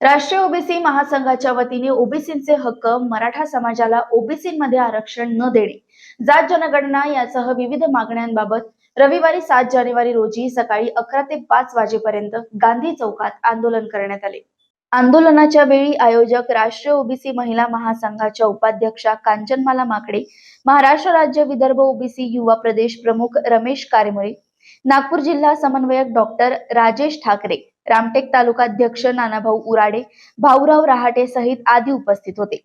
राष्ट्रीय ओबीसी महासंघाच्या वतीने ओबीसींचे हक्क मराठा समाजाला ओबीसीमध्ये आरक्षण न देणे जात जनगणना यासह विविध मागण्यांबाबत रविवारी सात जानेवारी रोजी सकाळी अकरा ते पाच वाजेपर्यंत गांधी चौकात आंदोलन करण्यात आले. आंदोलनाच्या वेळी आयोजक राष्ट्रीय ओबीसी महिला महासंघाच्या उपाध्यक्षा कांचनमाला माकडे महाराष्ट्र राज्य विदर्भ ओबीसी युवा प्रदेश प्रमुख रमेश कारेमुळे नागपूर जिल्हा समन्वयक डॉक्टर राजेश ठाकरे रामटेक तालुकाध्यक्ष नानाभाऊ उराडे भाऊराव रहाटे सहित आदी उपस्थित होते.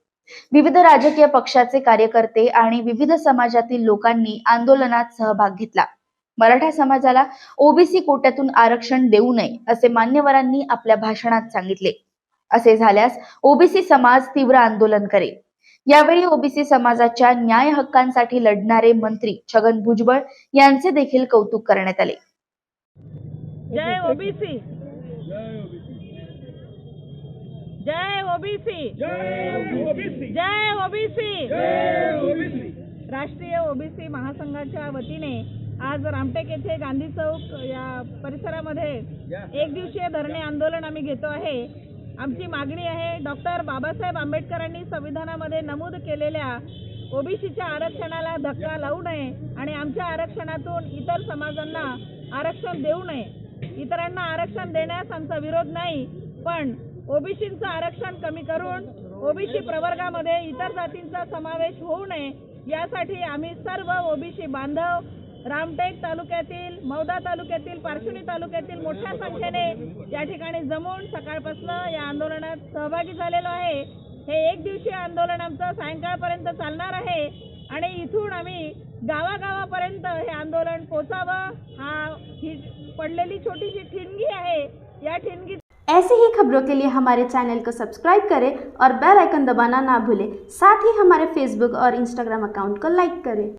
विविध राजकीय पक्षाचे कार्यकर्ते आणि विविध समाजातील लोकांनी आंदोलनात सहभाग घेतला. मराठा समाजाला ओबीसी कोट्यातून आरक्षण देऊ नये असे मान्यवरांनी आपल्या भाषणात सांगितले. असे झाल्यास ओबीसी समाज तीव्र आंदोलन करेल. यावेळी ओबीसी समाजाच्या न्याय हक्कांसाठी लढणारे मंत्री छगन भुजबळ यांचे देखील कौतुक करण्यात आले. जय ओबीसी. जय ओबीसी। जय ओबीसी। राष्ट्रीय ओबीसी महासंघाच्या वतीने आज रामटेक येथे गांधी चौक या परिसरामध्ये एक दिवसीय धरणे आंदोलन आम्ही घेतो आहे. आमची मागणी आहे डॉक्टर बाबासाहेब आंबेडकरांनी संविधानामध्ये नमूद केलेल्या ओबीसीच्या आरक्षणाला धक्का लावू नये आणि आमच्या आरक्षणातून इतर समाजांना आरक्षण देऊ नये. इतरांना आरक्षण देण्यास आमचा विरोध नाही पण ओबीसींचं आरक्षण कमी करून ओबीसी प्रवर्गामध्ये इतर जातींचा समावेश होऊ नये यासाठी आम्ही सर्व ओबीसी बांधव रामटेक तालुक्यातील मौदा तालुक्यातील पारशिवनी तालुक्यातील मोठ्या संख्येने या ठिकाणी जमून सकाळपासून या आंदोलनात सहभागी झालेलो आहे. हे एक दिवसीय आंदोलन आमचं सायंकाळपर्यंत चालणार आहे आणि इथून आम्ही गावागावापर्यंत हे आंदोलन पोचावं हा ही पडलेली छोटीशी ठिणगी है या ठिणगी ऐसे ही खबरों के लिए हमारे चैनल को सब्सक्राइब करें और बेल आइकन दबाना ना भूलें। साथ ही हमारे फेसबुक और इंस्टाग्राम अकाउंट को लाइक करें।